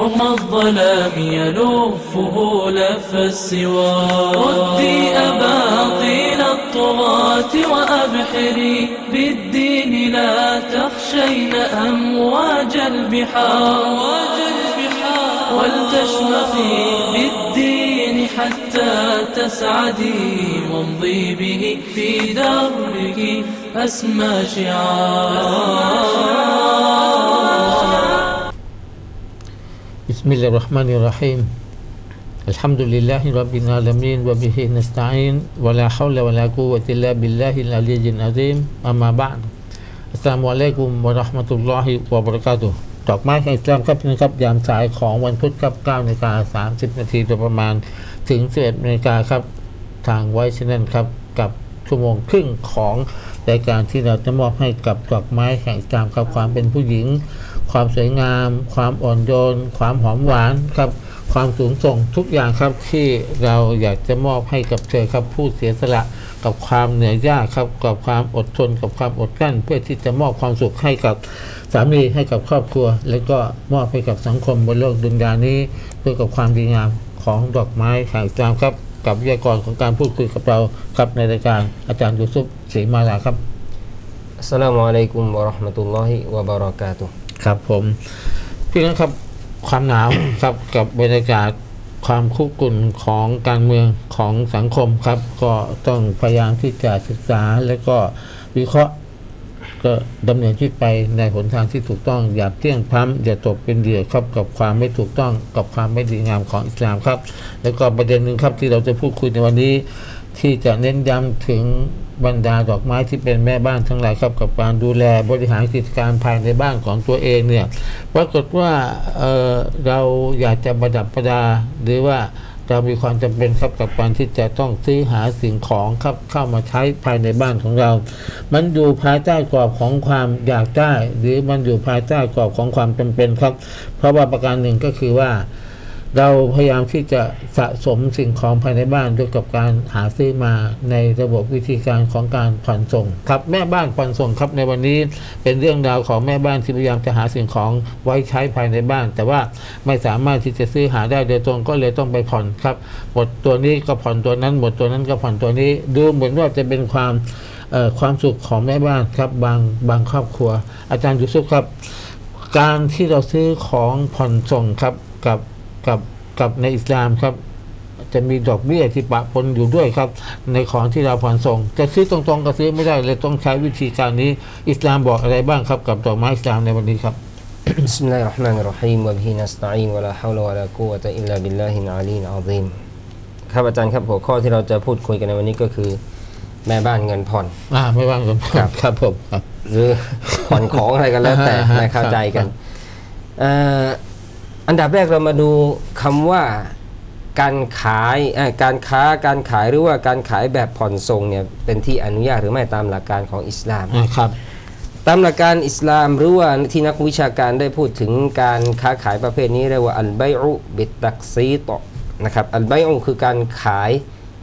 رغم الظلام يلفه لف السوار ردي أباطيل الطغاة وأبحري. بالدين لا تخشين أمواج البحار. ولتشمخي بالدين حتى تسعدي. وامضي به في دربك أسمى شعار. بسم الله الرحمن الرحيم الحمد لله رب العالمين وبه نستعين ولا حول ولا قوة إلا بالله العلي العظيم أما بعد السلام عليكم ورحمة الله وبركاتهดอกไม้แห่งอิสลามครับพี่นะครับยามสายของวันพุธครับ9นาฬิกา30 นาทีโดยประมาณถึง 11นาฬิกาครับ ทางไวชแนลครับ กับชั่วโมงครึ่งของรายการที่เราจะมอบให้กับดอกไม้แห่งอิสลามครับความเป็นผู้หญิง ความสวยงาม ความอ่อนโยน ความหอมหวานครับความสูงส่งทุกอย่างครับที่เราอยากจะมอบให้กับเธอครับผู้เสียสละกับความเหนื่อยยากครับกับความอดทนกับความอดกลั้น เพื่อที่จะมอบความสุขให้กับสามีให้กับครอบครัว แล้วก็มอบให้กับสังคมบนโลกดุนยานี้ด้วยกับความดีงามของดอกไม้แห่งอิสลามครับ กับวิทยากรของการพูดคุยกับเราครับในรายการอาจารย์ยูซุปศรีมาลาครับอัสสลามุอะลัยกุมวะเราะห์มะตุลลอฮิวะบะเราะกาตุฮ์ ครับผมพี่น้องครับความหนาวครับกับบรรยากาศความคุกกุ่นของการเมืองของสังคมครับ ก็ต้องพยายามที่จะศึกษาแล้วก็วิเคราะห์ก็ดำเนินชีวิตไปในหนทางที่ถูกต้องอย่าเที่ยงพล้ำอย่าตกเป็นเหยื่อครับกับความไม่ถูกต้องกับความไม่ดีงามของอิสลามครับ แล้วก็ประเด็นหนึ่งครับที่เราจะพูดคุยในวันนี้ ที่จะเน้นย้ำถึง บรรดาดอกไม้ที่เป็นแม่บ้านทั้งหลายครับกับการดูแลบริหารกิจการภายในบ้านของตัวเองเนี่ยปรากฏว่าเเราอยากจะประดับประดาหรือว่าเรามีความจำเป็นครับกับการที่จะต้องซื้อหาสิ่งของครับเข้ามาใช้ภายในบ้านของเรา มันอยู่ภายใต้กรอบของความอยากได้ หรือมันอยู่ภายใต้กรอบของความจำเป็นครับ เพราะว่าประการหนึ่งก็คือว่า เราพยายามที่จะสะสมสิ่งของภายในบ้านด้วยกับการหาซื้อมาในระบบวิธีการของการผ่อนส่งครับแม่บ้านผ่อนส่งครับในวันนี้เป็นเรื่องราวของแม่บ้านที่พยายามจะหาสิ่งของไว้ใช้ภายในบ้าน แต่ว่าไม่สามารถที่จะซื้อหาได้โดยตรงก็เลยต้องไปผ่อนครับหมดตัวนี้ก็ผ่อนตัวนั้นหมดตัวนั้นก็ผ่อนตัวนี้ ดูเหมือนว่าจะเป็นความความสุขของแม่บ้านครับบางบางครอบครัว อาจารย์ยูซุครับ การที่เราซื้อของผ่อนส่งครับกับ กับกับในอิสลามครับ จะมีดอกเบี้ยที่ปะปนอยู่ด้วยครับ ในของที่เราผ่อนส่ง จะซื้อตรงๆก็ซื้อไม่ได้เลยต้องใช้วิธีการนี้ อิสลามบอกอะไรบ้างครับ กับดอกไม้อิสลามในวันนี้ครับบิสมิลลาฮิรเราะห์มานิรเราะฮีมวะบิฮินัสตะอีนวะลาฮาวละวะลากุวะตะอิลลาบิลลาฮิลอาลีลอะซีมครับอาจารย์ครับหัวข้อที่เราจะพูดคุยกันในวันนี้ก็คือ แม่บ้านเงินผ่อนอ่าไม่ว่างกันครับครับผมครับหรือผ่อนของอะไรกันแล้วแต่อ่าฮะนะเข้าใจกันครับเอ่ออันดับแรกเรามาดูคำว่าการขายเอ่อการค้าการขายหรือว่าการขายแบบผ่อนส่งเนี่ยเป็นที่อนุญาตหรือไม่ตามหลักการของอิสลามอ่าครับตามหลักการอิสลามหรือว่าที่นักวิชาการได้พูดถึงการค้าขายประเภทนี้เรียกว่าอัลไบอุบิตตักซีตนะครับอัลไบอุคือการขาย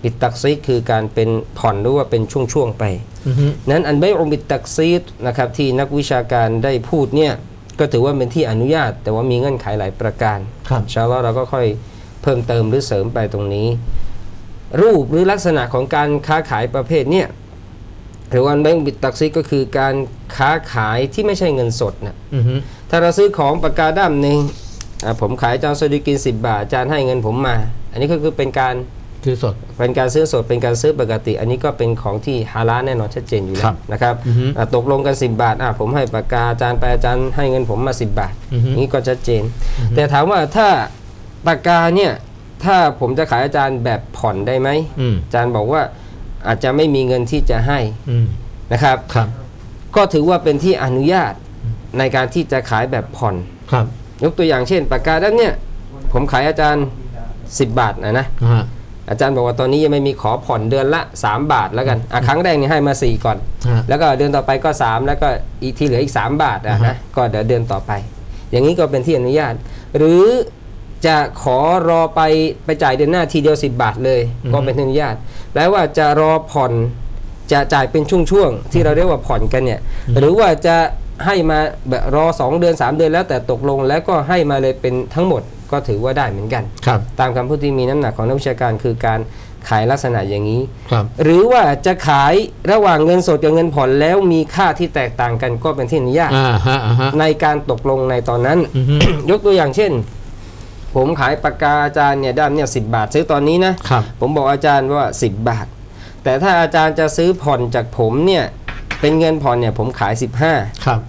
บิตตักซีตคือการเป็นผ่อนหรือว่าเป็นช่วงๆไปอือฮึนั้นอันไบอุบิตตักซีตนะครับที่นักวิชาการได้พูดเนี่ย ก็ถือว่าเป็นที่อนุญาต แต่ว่ามีเงื่อนไขหลายประการครับอินชาอัลลอฮ์เราก็ค่อยเพิ่มเติมหรือเสริมไปตรงนี้ รูปหรือลักษณะของการค้าขายประเภทเนี่ยหรือว่าอันไบอุบิตตักซีตก็คือการค้าขายที่ไม่ใช่เงินสดนะอือฮึถ้าเราซื้อของปากกาด้ามหนึ่งอะผมขายอาจารย์สวัสดิกิน 10 บาทอาจารย์ให้เงินผมมา อันนี้ก็คือเป็นการ คือสด เป็นการซื้อสดเป็นการซื้อปกติ อันนี้ก็เป็นของที่ฮาลาลแน่นอนชัดเจนอยู่แล้ครัวบนะครับอือฮึอะตกลงกัน 10 บาทอะผมให้ปากกาอาจารย์ไปอาจารย์ให้เงินผมมา 10 บาทอือฮึ นี่ก็ชัดเจน แต่ถามว่าถ้าปากกาเนี่ยถ้าผมจะขายอาจารย์แบบผ่อนได้ไหมอืมอาจารย์บอกว่าอาจจะไม่มีเงินที่จะให้อืมนะครับ ครับก็ถือว่าเป็นที่อนุญาตในการที่จะขายแบบผ่อน ครับยกตัวอย่างเช่นปากกาด้านเนี่ยผมขายอาจารย์ 10 บาทนะนะอ่า อาจารย์บอกว่าตอนนี้ยังไม่มีขอผ่อนเดือนละ 3 บาทแล้วกันอะครั้งแรกนี่ให้มา 4 ก่อน ฮะ แล้วก็เดือนต่อไปก็ 3 แล้วก็อีกที่เหลืออีก 3 บาทอะอ่าฮะนะก็เดี๋ยวเดือนต่อไป อย่างนี้ก็เป็นที่อนุญาต หรือจะขอรอไปไปจ่ายเดือนหน้าทีเดียว 10 บาทเลยก็เป็นที่อนุญาตแปลว่าจะรอผ่อนจะจ่ายเป็นช่วงๆที่เราเรียกว่าผ่อนกันเนี่ยหรือว่าจะให้มาแบบรอสองเดือนสามเดือนแล้วแต่ตกลงแล้วก็ให้มาเลยเป็นทั้งหมด ก็ถือว่าได้เหมือนกันครับตามคำพูดที่มีน้ำหนักของนักวิชาการคือการขายลักษณะอย่างนี้ครับหรือว่าจะขายระหว่างเงินสดกับเงินผ่อนแล้วมีค่าที่แตกต่างกันก็เป็นที่อนุญาตอ่าฮะอ่าฮะในการตกลงในตอนนั้นอือฮึยกตัวอย่างเช่น ผมขายปากกาอาจารย์เนี่ยด้ามเนี่ยสิบาท ซื้อตอนนี้นะครับผมบอกอาจารย์ว่า 10 บาท แต่ถ้าอาจารย์จะซื้อผ่อนจากผมเนี่ยเป็นเงินผ่อนเนี่ยผมขาย 15ครับ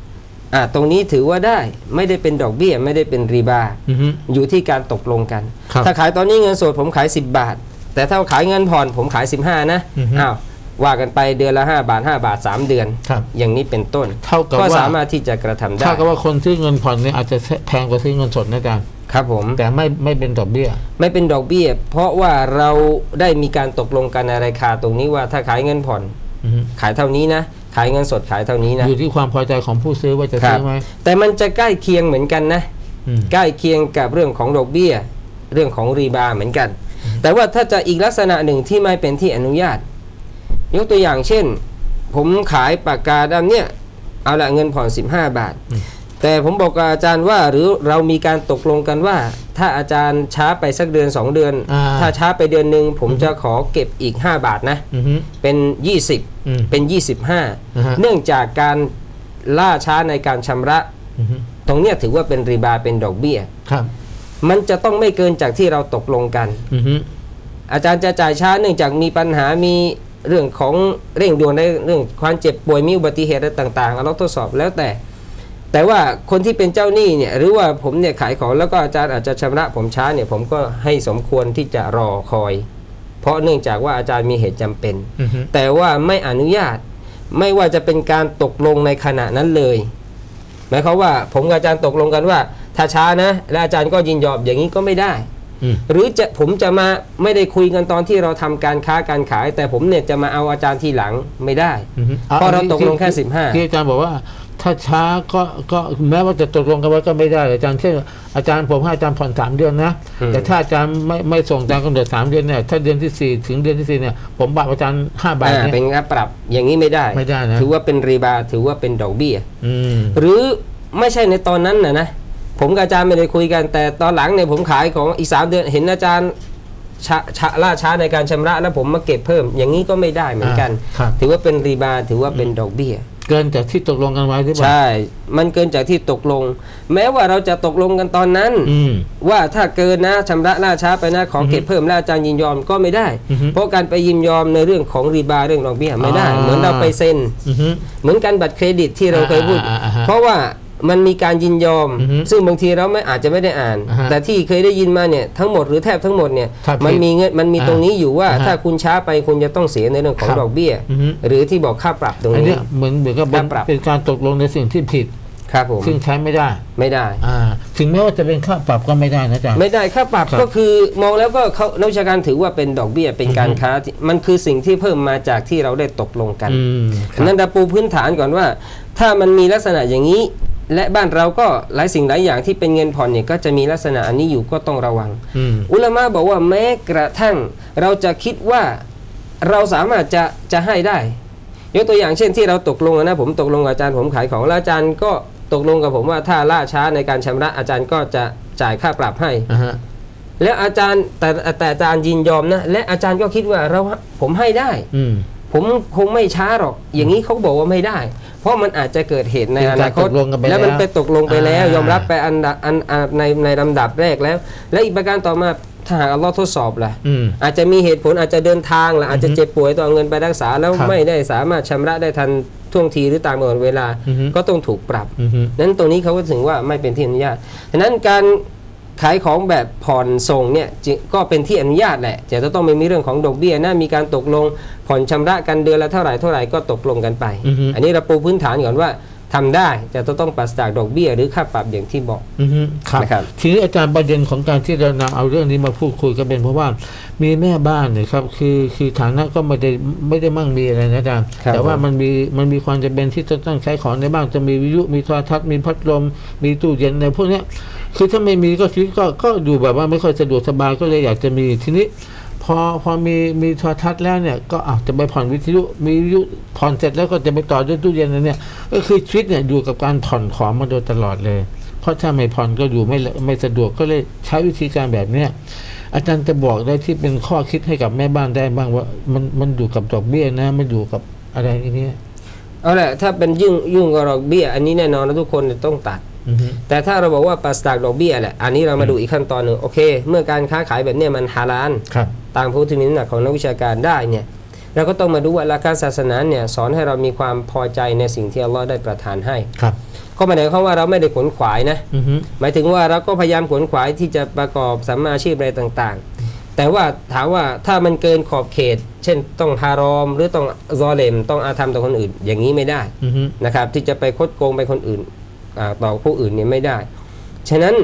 อะตรงนี้ถือว่าได้ไม่ได้เป็นดอกเบี้ยไม่ได้เป็นรีบาอือฮึ อยู่ที่การตกลงกัน ครับถ้าขายตอนนี้เงินสดผมขาย 10 บาท แต่ถ้าขายเงินผ่อนผมขาย 15 นะอือฮึอ้าวว่ากันไปเดือนละ 5 บาท 5 บาท 3 เดือน ครับ อย่างนี้เป็นต้น เท่ากับก็ว่าสามารถที่จะกระทำได้ เท่ากับว่าคนซื้อเงินผ่อนเนี่ยอาจจะแพงกว่าซื้อเงินสดนะอาจารย์ครับผม แต่ไม่ไม่เป็นดอกเบี้ย ไม่เป็นดอกเบี้ย เพราะว่าเราได้มีการตกลงกันในราคาตรงนี้ว่าถ้าขายเงินผ่อน อือฮึ ขายเท่านี้นะ ขายเงินสดขายเท่านี้นะ อยู่ที่ความพอใจของผู้ซื้อว่าจะครัซื้บอไหมแต่มันจะใกล้เคียงเหมือนกันนะอืมใกล้เคียงกับเรื่องของดอกเบี้ย เรื่องของรีบาเหมือนกัน แต่ว่าถ้าจะอีกลักษณะหนึ่งที่ไม่เป็นที่อนุญาต ยกตัวอย่างเช่น ผมขายปากกาด้ามเนี่ย เอาละเงินผ่อน 15 บาท แต่ผมบอกกับอาจารย์ว่าหรือเรามีการตกลงกันว่า ถ้าอาจารย์ช้าไปสักเดือน 2 เดือน อ่าถ้าช้าไปเดือนหนึ่งผมจะขอเก็บอีก 5 บาทนะ อือฮึเป็น อืม20 เป็น อ่าฮะ 25 เนื่องจากการล่าช้าในการชำระ อือฮึตรงเนี้ยถือว่าเป็นรีบาเป็นดอกเบี้ย ครับมันจะต้องไม่เกินจากที่เราตกลงกัน อือฮึอาจารย์จะจ่ายช้าเนื่องจากมีปัญหามีเรื่องของเร่งด่วนในเรื่องความเจ็บป่วยมีอุบัติเหตุอะไรต่างๆเราทดสอบแล้วแต่ แต่ว่าคนที่เป็นเจ้าหนี้เนี่ยหรือว่าผมเนี่ยขายของแล้วก็อาจารย์อาจจะชำระผมช้าเนี่ยผมก็ให้สมควรที่จะรอคอย เพราะเนื่องจากว่าอาจารย์มีเหตุจำเป็นอือฮึแต่ว่าไม่อนุญาตไม่ว่าจะเป็นการตกลงในขณะนั้นเลย หมายความว่าผมกับอาจารย์ตกลงกันว่า ถ้าช้านะและอาจารย์ก็ยินยอมอย่างนี้ก็ไม่ได้อืมหรือจะผมจะมาไม่ได้คุยกันตอนที่เราทำการค้าการขาย แต่ผมเนี่ยจะมาเอาอาจารย์ทีหลังไม่ได้อือฮึเพราะเราตกลงแค่ที่15ที่อาจารย์บอกว่า ถ้าช้าก็ก็แม้ว่าจะตกลงกันไว้ก็ไม่ได้ อาจารย์เช่นอาจารย์ผมให้อาจารย์ผ่อนสามเดือนนะอืมแต่ถ้าอาจารย์ไม่ไม่ส่งตามกำหนดสามเดือนเนี่ยถ้าเดือนที่สี่ถึงเดือนที่สี่เนี่ยผมบัตรอาจารย์ห้าบาทอ่าเนี่ยเป็นการปรับอย่างนี้ไม่ได้ไม่ได้นะถือว่าเป็นรีบาถือว่าเป็นดอกเบี้ยอืมหรือไม่ใช่ในตอนนั้นนะนะผมกับอาจารย์ไม่ได้คุยกันแต่ตอนหลังเนี่ยผมขายของอีกสามเดือนเห็นอาจารย์ช้าช้าล่าช้าในการชำระแล้วผมมาเก็บเพิ่ม อย่างนี้ก็ไม่ได้เหมือนกันครับถือว่าเป็นรีบาถือว่าเป็นดอกเบี้ย เกินจากที่ตกลงกันไว้หรือเปล่า ใช่ มันเกินจากที่ตกลง แม้ว่าเราจะตกลงกันตอนนั้น อืม ว่าถ้าเกินนะชำระล่าช้าไปนะขอเก็บเพิ่มแล้วอาจารย์ยินยอมก็ไม่ได้ อือฮึเพราะการไปยินยอมในเรื่องของรีบาเรื่องดอกเบี้ยไม่ได้ อ่า เหมือนเราไปเซ็น อือฮึ เหมือนกันบัตรเครดิตที่เราเคยพูด อ่าอ่าอ่าฮะเพราะว่า มันมีการยินยอมอือฮึซึ่งบางทีเราไม่อาจจะไม่ได้อ่านอ่าฮะแต่ที่เคยได้ยินมาเนี่ยทั้งหมดหรือแทบทั้งหมดเนี่ยถ้าผิดมันมีเงินมันมีอ่าตรงนี้อยู่ว่าอ่าฮะถ้าคุณช้าไปคุณจะต้องเสียในเรื่องของครับดอกเบี้ยอือฮึหรือที่บอกค่าปรับตรงอันนี้เนี้ยเหมือนเหมือนกับเป็นค่าปรับเป็นการตกลงในสิ่งที่ผิดครับผมซึ่งใช้ไม่ได้ไม่ได้อ่าถึงแม้ว่าจะเป็นค่าปรับก็ไม่ได้นะจ๊ะไม่ได้ค่าปรับครับก็คือมองแล้วก็เขานักวิชาการถือว่าเป็นดอกเบี้ยเป็นการค้าที่มันคือสิ่งที่เพิ่มมาจากที่เราได้ตกลงกันอืมคฉะนั้นเราปูพื้นฐานก่อนว่า ถ้ามันมีลักษณะอย่างนี้ และบ้านเราก็หลายสิ่งหลายอย่างที่เป็นเงินผ่อนเนี่ยก็จะมีลักษณะอันนี้อยู่ก็ต้องระวังอืมอุลามะบอกว่าแม้กระทั่ง เราจะคิดว่าเราสามารถจะจะให้ได้ ยกตัวอย่างเช่นที่เราตกลงนะผมตกลงกับอาจารย์ผมขายของแล้วอาจารย์ก็ตกลงกับผมว่าถ้าล่าช้าในการชำระอาจารย์ก็จะจ่ายค่าปรับให้อ่าฮะแล้วอาจารย์แต่แต่อาจารย์ยินยอมนะและอาจารย์ก็คิดว่าเราผมให้ได้ อืม ผมคงไม่ช้าหรอก อย่างนี้เขาบอกว่าไม่ได้ เพราะมันอาจจะเกิดเหตุในอนาคตเป็นการตกลงกันไปแล้วมันแล้วไปตกลงไปแล้วอ่ายยอมรับไปอันดับอันอันในในลำดับแรกแล้ว และอีกประการต่อมาถ้าหากอัลลอฮ์ทดสอบล่ะอืมอาจจะมีเหตุผลอาจจะเดินทางล่ะอาจจะเจ็บป่วยต้องเอาเงินไปรักษาแล้วครับไม่ได้สามารถชำระได้ทันท่วงทีหรือตามกำหนดเวลาอือฮึก็ต้องถูกปรับอืมฮึนั้นตรงนี้เขาก็ถึงว่าไม่เป็นที่อนุญาตฉะนั้นการ ขายของแบบผ่อนส่งเนี่ยจึงก็เป็นที่อนุญาตแหละแต่จะต้องไม่มีเรื่องของดอกเบี้ยนะมีการตกลงผ่อนชำระกันเดือนละเท่าไหร่เท่าไหร่ก็ตกลงกันไปอือฮึอันนี้เราปูพื้นฐานก่อนว่าทำได้แต่ต้องปราศจากดอกเบี้ยหรือค่าปรับอย่างที่บอกอืมฮึครับนะครับทีนี้อาจารย์ประเด็นของการที่เรานำเอาเรื่องนี้มาพูดคุยก็เป็นเพราะว่ามีแม่บ้านเนี่ยครับคือคือฐานะก็ไม่ได้ไม่ได้มั่งมีอะไรนะอาจารย์ครับแต่ว่ามันมีมันมีความจำเป็นที่จะต้องใช้ของในบ้านจะมีวิทยุมีโทรทัศน์มีพัดลมมีตู้เย็นในพวกเนี้ย คือถ้าไม่มีก็ชีวิตก็ก็อยู่แบบว่าไม่ค่อยสะดวกสบายก็เลยอยากจะมีทีนี้ พอพอมีมีโทรทัศน์แล้วเนี่ยก็อาวจะไปผ่อนวิทยุมีวิทยุผ่อนเสร็จแล้วก็จะไปต่อด้วยตู้เย็นนะเนี่ย ก็คือชีวิตเนี่ยอยู่กับการผ่อนของมาโดยตลอดเลย เพราะถ้าไม่ผ่อนก็อยู่ไม่ไม่สะดวกก็เลยใช้วิธีการแบบเนี้ยอาจารย์จะบอกได้ที่เป็นข้อคิดให้กับแม่บ้านได้บ้างว่ามันมันอยู่กับดอกเบี้ยนะมันอยู่กับอะไรอย่างเนี้ยเอาละถ้าเป็นยุ่งยุ่งกับดอกเบี้ย อันนี้แน่นอนนะทุกคนจะต้องตัด แต่ถ้าเราบอกว่าปราศจากดอกเบี้ยแหละอันนี้เรามาดูอีกขั้นตอนหนึ่งโอเค เมื่อการค้าขายแบบเนี้ยมันฮาลาลครับตามพุทธนิมิตของนักวิชาการได้เนี่ยเราก็ต้องมาดูว่าหลักการศาสนาเนี่ยสอนให้เรามีความพอใจในสิ่งที่อัลลอฮ์ได้ประทานให้ครับก็หมายความว่าเราไม่ได้ขนขวายนะอือฮึหมายถึงว่าเราก็พยายามขวนขวายที่จะประกอบสัมมาอาชีพอะไรต่างๆ แต่ว่าถามว่าถ้ามันเกินขอบเขต เช่นต้องฮารอม หรือต้องซอเลมต้องอาธรรมต่อคนอื่น อย่างนี้ไม่ได้อือฮึนะครับที่จะไปคดโกงไปคนอื่นอา ต่อผู้อื่นเนี่ยไม่ได้ ฉะนั้น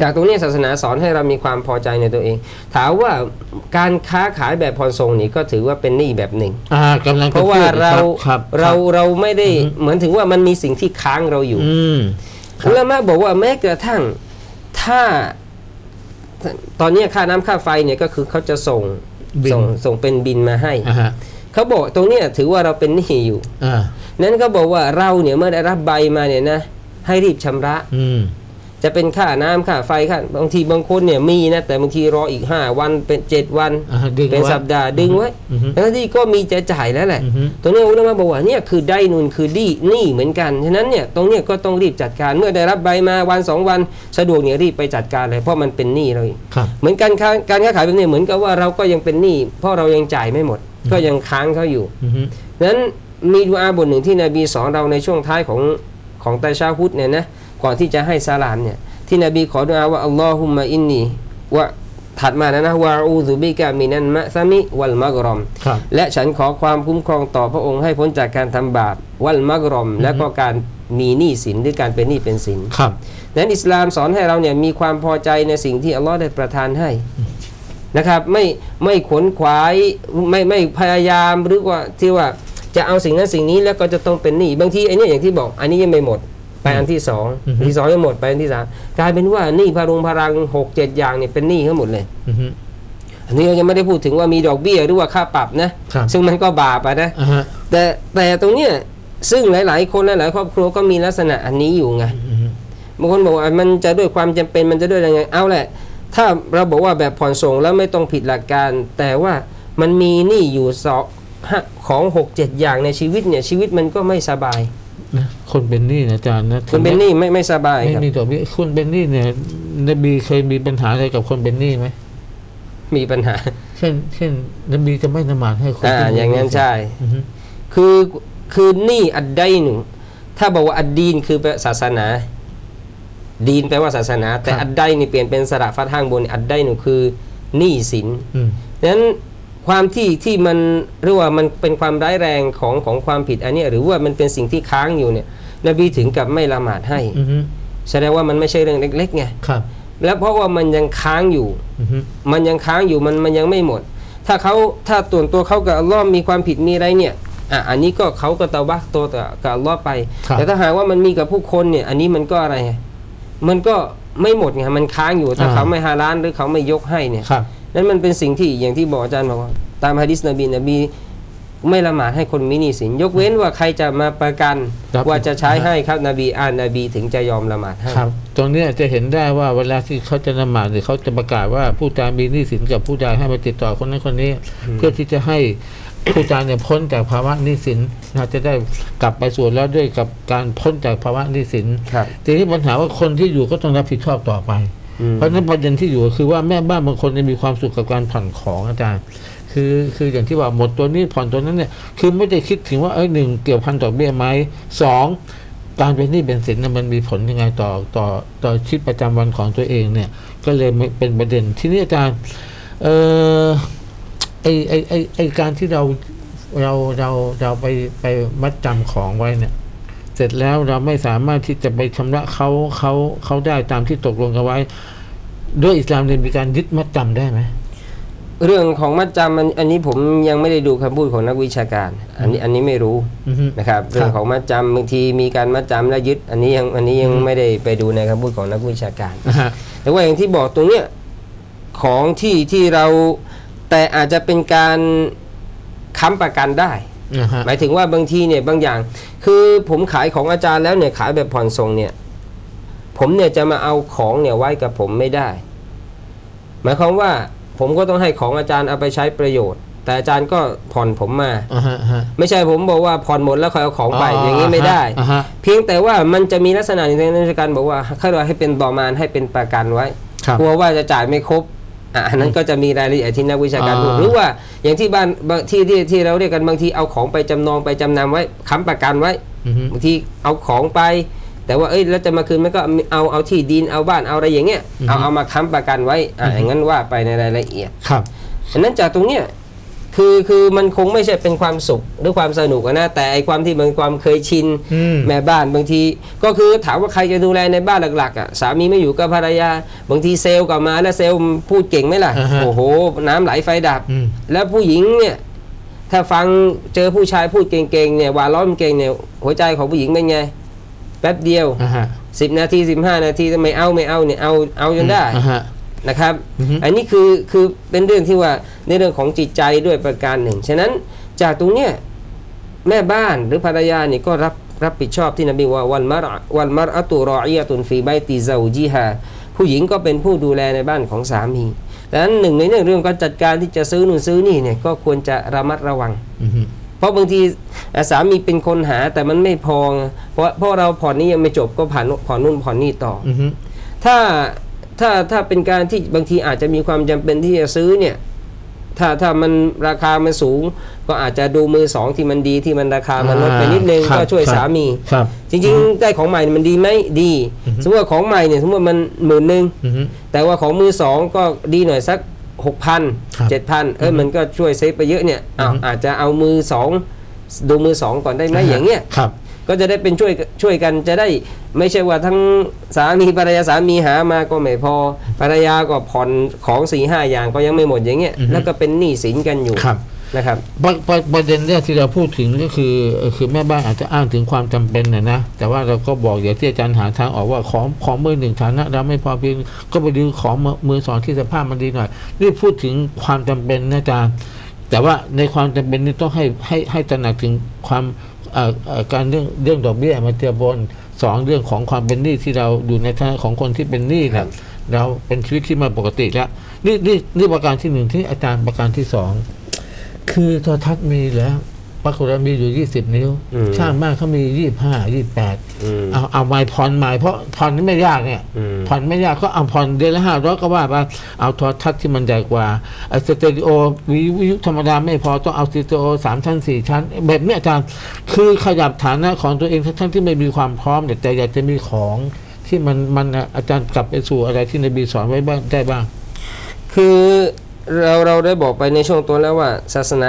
จากตรงนี้ศาสนาสอนให้เรามีความพอใจในตัวเอง ถามว่าการค้าขายแบบผ่อนส่งนี่ก็ถือว่าเป็นหนี้แบบหนึ่งอ่ากำลังจเพราะว่าพูดเราครับเราคบเราไม่ได้อือฮึเหมือนถึงว่ามันมีสิ่งที่ค้างเราอยู่อืมครับอุลามะบอกว่าแม้กระทั่งถ้า ตอนนี้ค่าน้ำค่าไฟเนี่ยก็คือเขาจะส่งบินส่งส่งเป็นบินมาให้อ่าฮะ เขาบอกตรงเนี้ยถือว่าเราเป็นหนี้อยู่อ่านั้นเขาบอกว่าเราเนี่ยเมื่อได้รับใบมาเนี่ยนะ ให้รีบชำระ อืมจะเป็นค่าน้ำค่าไฟค่าบางทีบางคนเนี่ยมีนะแต่บางทีรออีก5วันเป็น7วันอ่าดึงเป็นไว้สัปดาห์ดึงไว้อือฮึแล้วที่ก็มีจะจ่ายแล้วแหละอือฮึตรงนี้อุลามะบอกว่าเนี่ยคือได้นุนคือดีหนี้เหมือนกันฉะนั้นเนี่ยตรงเนี้ยก็ต้องรีบจัดการเมื่อได้รับใบมาวันสองวันสะดวกเนี่ยรีบไปจัดการเลยเพราะมันเป็นหนี้เลยครับเหมือนกันค้าการค้าขายแบบนี้เหมือนกับว่าเราก็ยังเป็นหนี้เพราะเรายังจ่ายไม่หมด ก็ยังค้างเขาอยู่อือฮึนั้นมีดูอาบทหนึ่งที่นบีสอนเราในช่วงท้ายของของตาชาฮุดเนี่ยนะก่อนที่จะให้สลามเนี่ยที่นบีขอดุอาว่าอัลลอฮุมะอินนีวะถัดมานะนะวะอูซุบิกะมินันมะซามิวัลมักรอมครับและฉันขอความคุ้มครองต่อพระองค์ให้พ้นจากการทำบาปวัลมักรอม และก็การมีหนี้สินหรือการเป็นหนี้เป็นสินครับนั้นอิสลามสอนให้เราเนี่ยมีความพอใจในสิ่งที่อัลลอฮ์ได้ประทานให้ นะครับไม่ไม่ขวนขวายไม่ไม่พยายามหรือว่าที่ว่าจะเอาสิ่งนั้นสิ่งนี้แล้วก็จะต้องเป็นหนี้บางทีไอ้เนี่ยอย่างที่บอก อันนี้ยังไม่หมด ไปอันที่สองอือฮึที่สองยังหมดไปอันที่สามกลายเป็นว่าหนี้พารุงพารังหกเจ็ดอย่างเนี่ยเป็นหนี้ทั้งหมดเลยอือฮึอันนี้เรายังไม่ได้พูดถึงว่ามีดอกเบี้ยหรือว่าค่าปรับนะครับซึ่งมันก็บาปอะนะอ่าฮะแต่แต่ตรงเนี้ยซึ่งหลาย ๆ คนหลายๆครอบครัวก็มีลักษณะอันนี้อยู่ไงอือฮึบางคนบอกว่ามันจะด้วยความจำเป็นมันจะด้วยยังไงเอาแหละ ถ้าเราบอกว่าแบบผ่อนส่งแล้วไม่ต้องผิดหลักการ แต่ว่ามันมีหนี้อยู่สองห้าของหกเจ็ดอย่างในชีวิตเนี่ยชีวิตมันก็ไม่สบายนะคนเป็นหนี้นะอาจารย์นะคุณเป็นหนี้ไม่ไม่สบายไม่ครับมีดอกเบี้ยคนเป็นหนี้เนี่ยนบีเคยมีปัญหาอะไรกับคนเป็นหนี้ไหมมีปัญหา เช่น เช่นนบีจะไม่นมาดให้คนอ่าที่มีอย่างนั้นใช่อือฮึคือคือหนี้อัดไดหนูถ้าบอกว่าอัดดีนคือศาสนา ดีนแปลว่าศาสนา แต่อัดไดนี่เปลี่ยนเป็นสระฟัดห้างบนอัดไดหนูคือหนี้สินอืมดังนั้นความที่ที่มันเรียกว่ามันเป็นความร้ายแรงของของความผิดอันเนี้ยหรือว่ามันเป็นสิ่งที่ค้างอยู่เนี่ย นบีถึงกับไม่ละหมาดให้อือฮึแสดงว่ามันไม่ใช่เรื่องเล็กๆไงครับ แล้วเพราะว่ามันยังค้างอยู่อือฮึมันยังค้างอยู่มันมันยังไม่หมด ถ้าเขาถ้าตัวตัวเขากับอัลลอฮ์มีความผิดมีอะไรเนี่ยอะอันนี้ก็เขาก็ตะวักตัวกับกับอัลลอฮ์ไปครับแต่ถ้าหากว่ามันมีกับผู้คนเนี่ย อันนี้มันก็อะไรไง มันก็ไม่หมดไงมันค้างอยู่ถ้าเขาไม่ฮาลานหรือเขาไม่ยกให้เนี่ยครับ นั่นมันเป็นสิ่งที่อย่างที่บอกอาจารย์บอกว่าตามฮะดิษนบีนบี ไม่ละหมาดให้คนมีหนี้สิน ยกเว้นว่าใครจะมาประกันครับ ว่าจะใช้ให้ครับนบีอ่านนบีถึงจะยอมละหมาดให้ครับตรงเนี้ยจะเห็นได้ว่าเวลาที่เขาจะนมาดหรือเขาจะประกาศว่าผู้ตายมีหนี้สินกับผู้ใดให้มาติดต่อคนนั้นคนนี้ เพื่อที่จะให้ ผู้ตายเนี่ยพ้นจากภาวะหนี้สินนะจะได้กลับไปสู่แล้วด้วยกับการพ้นจากภาวะหนี้สินครับ ทีนี้ปัญหาว่าคนที่อยู่ก็ต้องรับผิดชอบต่อไป อืม เพราะฉะนั้นประเด็นที่อยู่ก็คือว่าแม่บ้านบางคนจะมีความสุขกับการผ่อนของอาจารย์ คือคืออย่างที่ว่าหมดตัวนี้ผ่อนตัวนั้นเนี่ยคือไม่ได้คิดถึงว่าเอ้ยหนึ่งเกี่ยวพันดอกเบี้ยไหมสองการเป็นหนี้เป็นสินเนี่ยมันมีผลยังไงต่อต่อต่อชีวิตประจำวันของตัวเองเนี่ย ก็เลยไม่เป็นประเด็นทีนี้อาจารย์เออ ไอไอไอไอการที่เราเราเราเราไปไปมัดจำของไว้เนี่ย เสร็จแล้วเราไม่สามารถที่จะไปชำระเขาเขาเขาได้ตามที่ตกลงกันไว้ ด้วยอิสลามเนี่ยมีการยึดมัดจำได้ไหมเรื่องของมัดจำอันอันนี้ผมยังไม่ได้ดูคำพูดของนักวิชาการ อันนี้อันนี้ไม่รู้อือฮึนะครับ เรื่องของมัดจำบางทีมีการมัดจำและยึด อันนี้ยังอันนี้ยังไม่ได้ไปดูในคำพูดของนักวิชาการนะฮะแต่ว่าอย่างที่บอกตรงเนี้ยของที่ที่เรา แต่อาจจะเป็นการค้ำประกันได้นะฮะหมายถึงว่าบางทีเนี่ยบางอย่าง คือผมขายของอาจารย์แล้วเนี่ยขายแบบผ่อนส่งเนี่ย ผมเนี่ยจะมาเอาของเนี่ยไว้กับผมไม่ได้ หมายความว่าผมก็ต้องให้ของอาจารย์เอาไปใช้ประโยชน์ แต่อาจารย์ก็ผ่อนผมมาอ่าฮะฮะไม่ใช่ผมบอกว่าผ่อนหมดแล้วคอยเอาของไปอ๋อออย่างนี้ไม่ได้อ่าฮะเพียงแต่ว่ามันจะมีลักษณะในทางราชการบอกว่าเขาเรียกว่าให้เป็นต่อมานให้เป็นประกันไว้ครับกลัวว่าจะจ่ายไม่ครบ อะอันนั้นก็จะมีรายละเอียดที่นักวิชาการอ่าพูดหรือว่าอย่างที่บ้านบางที่ที่ที่เราเรียกกันบางทีเอาของไปจำนองไปจำนำไว้ค้ำประกันไว้ อือฮึ บางทีเอาของไป แต่ว่าเอ้ยแล้วจะมาคืนมันก็เอาเอาที่ดินเอาบ้านเอาอะไรอย่างเงี้ยเอาเอามาค้ำประกันไว้อะอย่างนั้นว่าไปในรายละเอียดครับฉะนั้นจากตรงเนี้ย คือคือมันคงไม่ใช่เป็นความสุขหรือความสนุกอะนะแต่ไอความที่มันความเคยชินอืม แม่บ้านบางที ก็คือถามว่าใครจะดูแลในบ้านหลักๆอะสามีไม่อยู่กับภรรยา บางทีเซลล์กลับมาแล้วเซลล์พูดเก่งไหมล่ะ อ่าฮะ โอ้โห น้ำไหลไฟดับ อืม แล้วผู้หญิงเนี่ยถ้าฟังเจอผู้ชายพูดเก่งๆเนี่ยว่าร้อนเก่งเนี่ยหัวใจของผู้หญิงเป็นไงแป๊บเดียว อ่าฮะ10นาที15นาทีทำไมเอาไม่เอาเนี่ยเอาเอาจนได้ อ่าฮะ นะครับอือฮึอันนี้คือคือเป็นเรื่องที่ว่าในเรื่องของจิตใจด้วยประการหนึ่ง ฉะนั้นจากตรงเนี้ยแม่บ้านหรือภรรยานี่ก็รับรับผิดชอบที่นบีว่าวันมารวันมารอตุรออียะตุนฟีไบติซาจีฮาผู้หญิงก็เป็นผู้ดูแลในบ้านของสามีดังนั้นหนึ่งในเรื่องการจัดการที่จะซื้อนู่นซื้อนี่เนี่ยก็ควรจะระมัดระวังอือฮึเพราะบางทีอะสามีเป็นคนหาแต่มันไม่พอไงเพราะเพราะเราผ่อนนี้ยังไม่จบก็ผ่อนผ่อนนู่นผ่อนนี่ต่ออือฮึถ้า ถ้าถ้าเป็นการที่บางทีอาจจะมีความจำเป็นที่จะซื้อเนี่ยถ้าถ้ามันราคามันสูง ก็อาจจะดูมือสองที่มันดีที่มันราคามันลดไปนิดนึงครับก็ช่วยครับสามีครับจริงๆได้ของใหม่มันดีไหมดีสมมติว่าของใหม่เนี่ยสมมติว่ามันหมื่นหนึ่งอือฮึแต่ว่าของมือสองก็ดีหน่อยสักหกพันครับเจ็ดพันเอ้ยมันก็ช่วยเซฟไปเยอะเนี่ยอ้าวอือฮึอาจจะเอามือสองดูมือสองก่อนได้ไหมอย่างเงี้ยครับ ก็จะได้เป็นช่วยช่วยกันจะได้ไม่ใช่ว่าทั้งสามีภรรยาสามีหามาก็ไม่พอภรรยาก็ผ่อนของสี่ห้าอย่างก็ยังไม่หมดอย่างเงี้ยอือฮึแล้วก็เป็นหนี้สินกันอยู่ครับนะครับประประประเด็นแรกที่เราพูดถึงก็คือเอ่อคือแม่บ้านอาจจะอ้างถึงความจำเป็นนะนะแต่ว่าเราก็บอกอย่างที่อาจารย์หาทางออกว่าของของมือหนึ่งฐานะเราไม่พอเพียงก็ไปดูของมือมือสองที่สภาพมันดีหน่อยนี่พูดถึงความจำเป็นนะอาจารย์แต่ว่าในความจำเป็นนี่ต้องให้ให้ให้ตระหนักถึงความเอ่อเอ่อ การเรื่องเรื่องดอกเบี้ยมาเจือบนสองเรื่องของความเป็นหนี้ที่เราอยู่ในฐานะของคนที่เป็นหนี้ครันะบเราเป็นชีวิตที่ไมาปกติแล้วนี่นี่นี่ประการที่หนึ่งที่อาจารย์ประการที่สองคือโทรทัศน์มีแล้วป รากฏว่ามีอยู่ยี่สิบนิ้ว อืมช่างมากเขามียี่ห้ายี่แปดอืมเอาเอาไม้ผ่อนไม้เพราะผ่อนนี่ไม่ยากเนี่ยอืม ผ่อนไม่ยากก็เอาผ่อนเดือนละห้าร้อยก็ว่าไปเอาโทรทัศน์ที่มันใหญ่กว่าไอ้สเตอริโอวิวิยุธรรมดาไม่พอต้องเอาสเตอริโอสามชั้นสี่ชั้น แบบเนี้ยอาจารย์คือขยับฐานะของตัวเองทั้งๆที่ไม่มีความพร้อมเนี่ยแต่อยากจะมีของที่มันมันอาจารย์กลับไปสู่อะไรที่นบีสอนไว้บ้างได้บ้าง คือเราเราได้บอกไปในช่วงต้นแล้วว่าศาสนา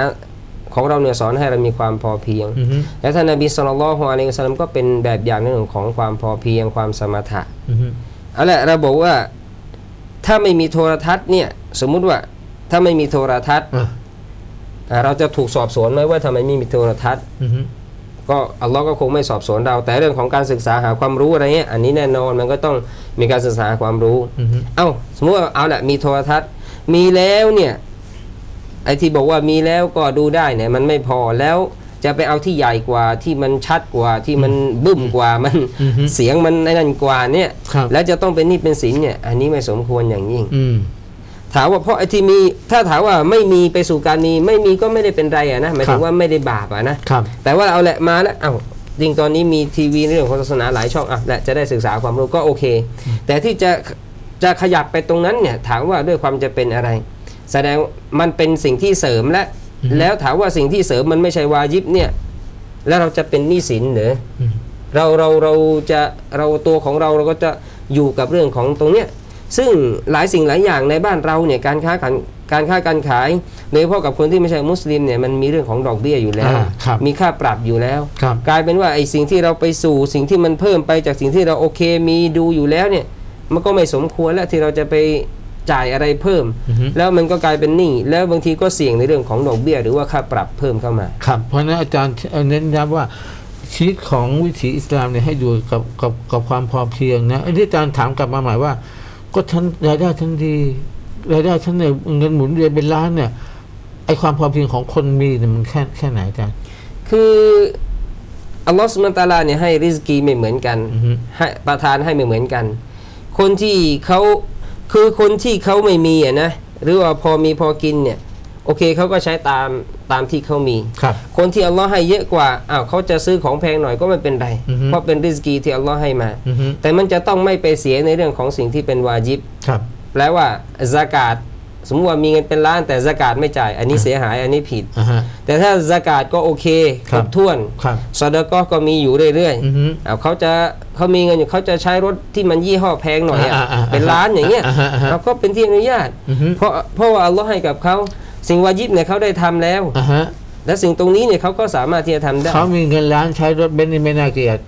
ของเราเนี่ยสอนให้เรามีความพอเพียงอือฮึและท่านนบีสุลต่านละฮ์อะลัยฮิวะสัลลัมก็เป็นแบบอย่างในเรื่องของความพอเพียงความสมถะอือฮึเอาละเราบอกว่าถ้าไม่มีโทรทัศน์เนี่ยสมมุติว่าถ้าไม่มีโทรทัศน์อะอ่าเราจะถูกสอบสวนไหมว่าทำไมไม่มีโทรทัศน์อือฮึก็อัลลอฮ์ก็คงไม่สอบสวนเรา แต่เรื่องของการศึกษาหาความรู้อะไรเงี้ยอันนี้แน่นอนมันก็ต้องมีการศึกษาหาความรู้อือฮึเอ้าสมมติว่าเอาละมีโทรทัศน์ มีแล้วเนี่ย ไอ้ที่บอกว่ามีแล้วก็ดูได้เนี่ยมันไม่พอแล้วจะไปเอาที่ใหญ่กว่าที่มันชัดกว่าที่มันบึ้มกว่ามันอือฮึเสียงมันไอ้นั่นกว่าเนี่ยครับแล้วจะต้องเป็นหนี่เป็นสินเนี่ย อันนี้ไม่สมควรอย่างยิ่งอืมถามว่าเพราะไอ้ที่มีถ้าถามว่าไม่มีไปสู่การมีไม่มีก็ไม่ได้เป็นไรอะนะหมายถึครังบว่าไม่ได้บาปอะนะครับแต่ว่าเอาแหละมาแล้วเอ้าจริงตอนนี้มีทีวีเรื่องของศาสนาหลายช่องอะและจะได้ศึกษาความรู้ก็โอเค แต่ที่จะจะขยับไปตรงนั้นเนี่ยถามว่าด้วยความจะเป็นอะไร แสดงมันเป็นสิ่งที่เสริมและอือฮึแล้วถามว่าสิ่งที่เสริมมันไม่ใช่วาญิบเนี่ย แล้วเราจะเป็นหนี้สินเหรืออืมเราเราเราจะเราตัวของเราเราก็จะอยู่กับเรื่องของตรงเนี้ยซึ่งหลายสิ่งหลายอย่างในบ้านเราเนี่ยการค้าการการค้าการขายโดยเฉพาะกับคนที่ไม่ใช่มุสลิมเนี่ยมันมีเรื่องของดอกเบี้ยอยู่แล้วอ่าครับมีค่าปรับอยู่แล้วครับกลายเป็นว่าไอ้สิ่งที่เราไปสู่สิ่งที่มันเพิ่มไปจากสิ่งที่เราโอเคมีดูอยู่แล้วเนี่ยมันก็ไม่สมควรแล้วที่เราจะไป จ่ายอะไรเพิ่มอือฮึแล้วมันก็กลายเป็นหนี้แล้วบางทีก็เสี่ยงในเรื่องของดอกเบี้ยหรือว่าค่าปรับเพิ่มเข้ามาครับเพราะฉะนั้นอาจารย์เน้นย้ำว่าชีวิตของวิถีอิสลามเนี่ยให้อยู่กับกับกับความพอเพียงนะไอ้ที่อาจารย์ถามกลับมาหมายว่า ก็ฉันรายได้ฉันดีรายได้ฉันเนี่ยเงินหมุนเวียนเป็นล้านเนี่ยไอความพอเพียงของคนมีเนี่ยมันแค่แค่ไหนอาจารย์คืออัลลอฮฺสุลตาลาเนี่ยให้ริสกีไม่เหมือนกันอือฮึให้ประทานให้ไม่เหมือนกัน คนที่เขา คือคนที่เขาไม่มีอะนะหรือว่าพอมีพอกินเนี่ยโอเคเขาก็ใช้ตามตามที่เขามีครับ คนที่อัลลอฮ์ให้เยอะกว่าอ้าวเขาจะซื้อของแพงหน่อยก็ไม่เป็นไรอือฮึเพราะเป็นริสกีที่อัลลอฮ์ให้มาอือฮึแต่มันจะต้องไม่ไปเสียในเรื่องของสิ่งที่เป็นวาจิบครับแปลว่าสกาด สมมติว่ามีเงินเป็นล้านแต่สกาดไม่จ่าย อันนี้เสียหายอันนี้ผิดอ่าฮะแต่ถ้าสกาดก็โอเคคครัรบบถ้วนครับซอดาก็ก็มีอยู่เรื่อยอือฮึๆเอาเขาจะเขามีเงินอยู่เขาจะใช้รถที่มันยี่ห้อแพงหน่อยอะอ่าอ่าอ่าเป็นล้านอย่างเงี้ยอ่าฮะอ่าฮะเราก็เป็นที่อนุญาตอือฮึเพราะเพราะว่าอัลลอฮ์ให้กับเขาสิ่งวาจิบเนี่ยเขาได้ทำแล้วอ่าฮะและสิ่งตรงนี้เนี่ยเขาก็สามารถที่จะทำได้เขามีเงินล้านใช้รถเบนซ์นี่ไม่น่าเกลียด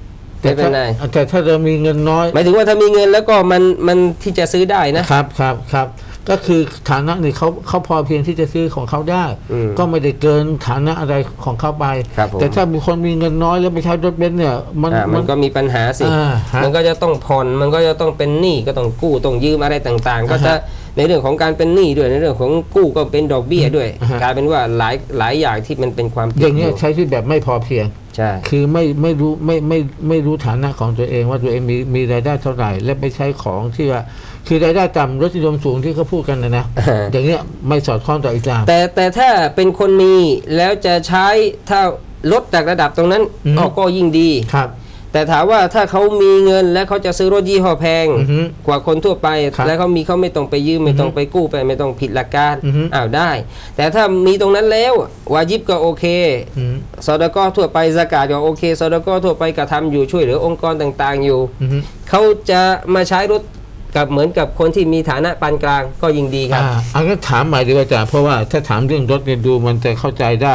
แต่ไม่เป็นถ้าไรแต่ถ้าเรามีเงินน้อยหมายถึงว่าถ้ามีเงินแล้วก็มันมันที่จะซื้อได้นะครับครับครับ ก็คือฐานะนี่เขาเขาพอเพียงที่จะซื้อของเขาได้ อืมก็ไม่ได้เกินฐานะอะไรของเขาไป ครับผม แต่ถ้ามีคนมีเงินน้อยแล้วไปใช้รถเบนซ์เนี่ยมัน อ่ามันก็มีปัญหาสิ อ่าฮะมันก็จะต้องผ่อน มันก็จะต้องเป็นหนี้ ก็ต้องกู้ ต้องยืมอะไรต่างๆ ก็จะอ่าฮะในเรื่องของการเป็นหนี้ด้วย ในเรื่องของกู้ก็เป็นดอกเบี้ยด้วย อ่าฮะ กลายเป็นว่าหลายหลายอย่างที่มันเป็นความผิดอย่างเงี้ยอยู่ใช้ชีวิตแบบไม่พอเพียง ใช่ คือไม่ไม่รู้ไม่ไม่ไม่รู้ฐานะของตัวเองว่าตัวเองมีมีรายได้เท่าไหร่ และไปใช้ของที่ว่า คือรายได้ต่ำรสนิยมสูงที่เขาพูดกันนะนะอ่าอย่างเงี้ยไม่สอดคล้องต่ออิสลามแต่แต่ถ้าเป็นคนมีแล้วจะใช้ถ้าลดจากระดับตรงนั้นอืมก็ก็ยิ่งดีครับ แต่ถามว่าถ้าเขามีเงินและเขาจะซื้อรถยี่ห้อแพงอือฮึกว่าคนทั่วไปครับแล้วเขามีเขาไม่ต้องไปยืมไม่ต้องไปกู้ไปไม่ต้องผิดหลักการอือฮึอ้าวได้ แต่ถ้ามีตรงนั้นแล้ววาจิบก็โอเคอืมซอดาก็ทั่วไปสกาดก็โอเคซอดาก็ทั่วไปกระทำอยู่ช่วยเหลือองค์กรต่างๆอยู่อืมเขาจะมาใช้รถ กับเหมือนกับคนที่มีฐานะปานกลางก็ยิ่งดีครับอ่าอันก็ถามใหม่ดีกว่าอาจารย์เพราะว่าถ้าถามเรื่องรถเนี่ยดูมันจะเข้าใจได้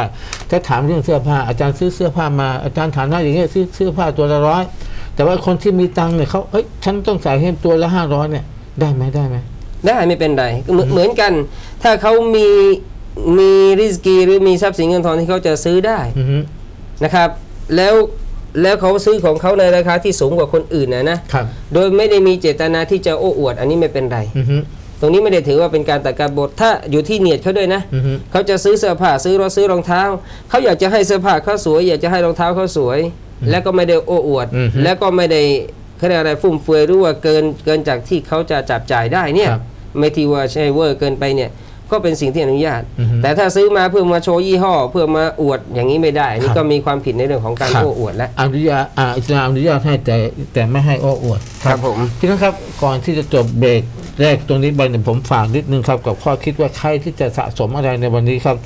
ถ้าถามเรื่องเสื้อผ้าอาจารย์ซื้อเสื้อผ้ามาอาจารย์ฐานะอย่างเงี้ยซื้อเสื้อผ้าตัวละร้อยแต่ว่าคนที่มีตังค์เนี่ยเขาเอ้ยฉันต้องใส่ให้ตัวละห้าร้อยเนี่ยได้ไหมได้ไหมได้ไม่เป็นไรเหมือนเหมือนกัน ถ้าเขามีมีริสกีหรือมีทรัพย์สินเงินทองที่เขาจะซื้อได้อืมนะครับ แล้ว แล้วเขาซื้อของเขาในราคาที่สูงกว่าคนอื่นนะนะครับ โดยไม่ได้มีเจตนาที่จะโอ้อวด อันนี้ไม่เป็นไร อืมตรงนี้ไม่ได้ถือว่าเป็นการตัดการบท ถ้าอยู่ที่เนียดเขาด้วยนะ อืมเขาจะซื้อเสื้อผ้าซื้อรถซื้อรองเท้า เขาอยากจะให้เสื้อผ้าเขาสวย อยากจะให้รองเท้าเขาสวย แล้วก็ไม่ได้โอ้อวด อือฮึแล้วก็ไม่ได้เขาเรียกอะไรฟุ่มเฟือยหรือว่าเกินเกินจากที่เขาจะจับจ่ายได้เนี่ย ครับ ไม่ที่ว่าใช่เวอร์เกินไปเนี่ย ก็เป็นสิ่งที่อนุญาตอือฮึแต่ถ้าซื้อมาเพื่อมาโชว์ยี่ห้อ เพื่อมาอวดอย่างนี้ไม่ได้อันนี่ครับก็มีความผิดในเรื่องของการครับโอ้อวดแล้วอนุญาตอ่าอิสลามอนุญาตให้แต่แต่ไม่ให้โอ้อวดครับผมพี่น้องครับก่อนที่จะจบเบรกแรกตรงนี้ไปเนี่ยผมฝากนิดนึงครับกับข้อคิดว่าใครที่จะสะสมอะไรในวันนี้ครับ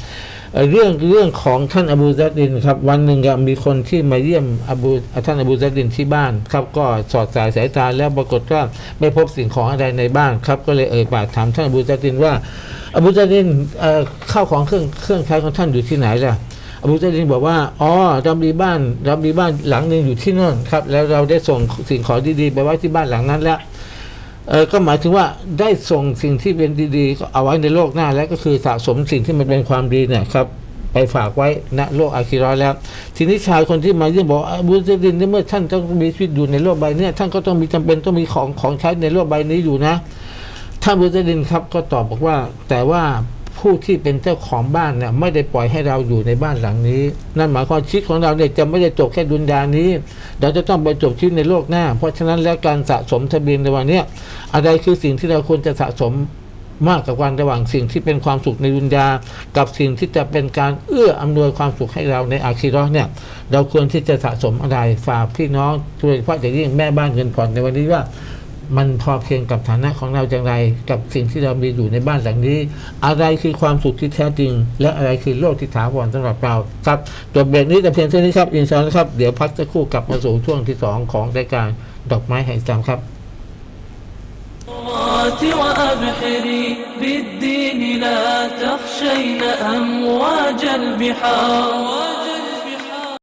เรื่องเรื่องของท่านอบูซัดดินครับวันหนึ่งก็มีคนที่มาเยี่ยมอบูท่านอบูซัดดินที่บ้านครับก็สอดสายสายตาแล้วปรากฏว่าไม่พบสิ่งของอะไรในบ้านครับก็เลยเอ่ยปากถามท่านอบูซัดดินว่าอบูซัดดินเอ่อข้าวของเครื่องเครื่องใช้ของท่านอยู่ที่ไหนล่ะอบูซัดดินบอกว่า อ๋อเรามีบ้านเรามีบ้านหลังหนึ่งอยู่ที่นั่นครับ แล้วเราได้ส่งสิ่งของดีๆ ไปไว้ที่บ้านหลังนั้นแล้ว เออก็หมายถึงว่าได้ส่งสิ่งที่เป็นดีๆ ก็เอาไว้ในโลกหน้า แล้วก็คือสะสมสิ่งที่มันเป็นความดีเนี่ยครับไปฝากไว้ณโลกอาคิรอแล้ว ทีนี้ชายคนที่มาเยี่ยมบอกว่าบูซัดดินในเมื่อท่านต้องมีชีวิตอยู่ในโลกใบเนี้ท่านก็ต้องมีจำเป็นต้องมีของของใช้ในโลกใบนี้อยู่นะท่านบุตรดินครับก็ตอบบอกว่า แต่ว่า ผู้ที่เป็นเจ้าของบ้านเนี่ยไม่ได้ปล่อยให้เราอยู่ในบ้านหลังนี้ นั่นหมายความชีวิตของเราเนี่ยจะไม่ได้จบแค่ดุนยานี้ เราจะต้องไปจบชีวิตในโลกหน้า เพราะฉะนั้นแล้วการสะสมทะเบียนในวันเนี้ยอะไรคือสิ่งที่เราควรจะสะสมมากกับวันระหว่างสิ่งที่เป็นความสุขในดุนยา กับสิ่งที่จะเป็นการเอื้ออำนวยความสุขให้เราในอาคีราะห์เนี่ย เราควรที่จะสะสมอะไรฝากพี่น้องโดยเฉพาะอย่างยิ่งแม่บ้านเงินผ่อนในวันนี้ว่า มันพอเพียงกับฐานะของเราอย่างไร กับสิ่งที่เรามีอยู่ในบ้านหลังนี้ อะไรคือความสุขที่แท้จริง และอะไรคือโลกที่ถาวรสำหรับเราครับจบเบรกนี้แต่เพียงเท่านี้ครับอินชาอัลลอฮ์ครับ เดี๋ยวพักสักครู่กลับมาสู่ช่วงที่สองของรายการดอกไม้แห่งอิสลามครับ الصلوات وأبحري بالدين لا تخشين أمواج البحار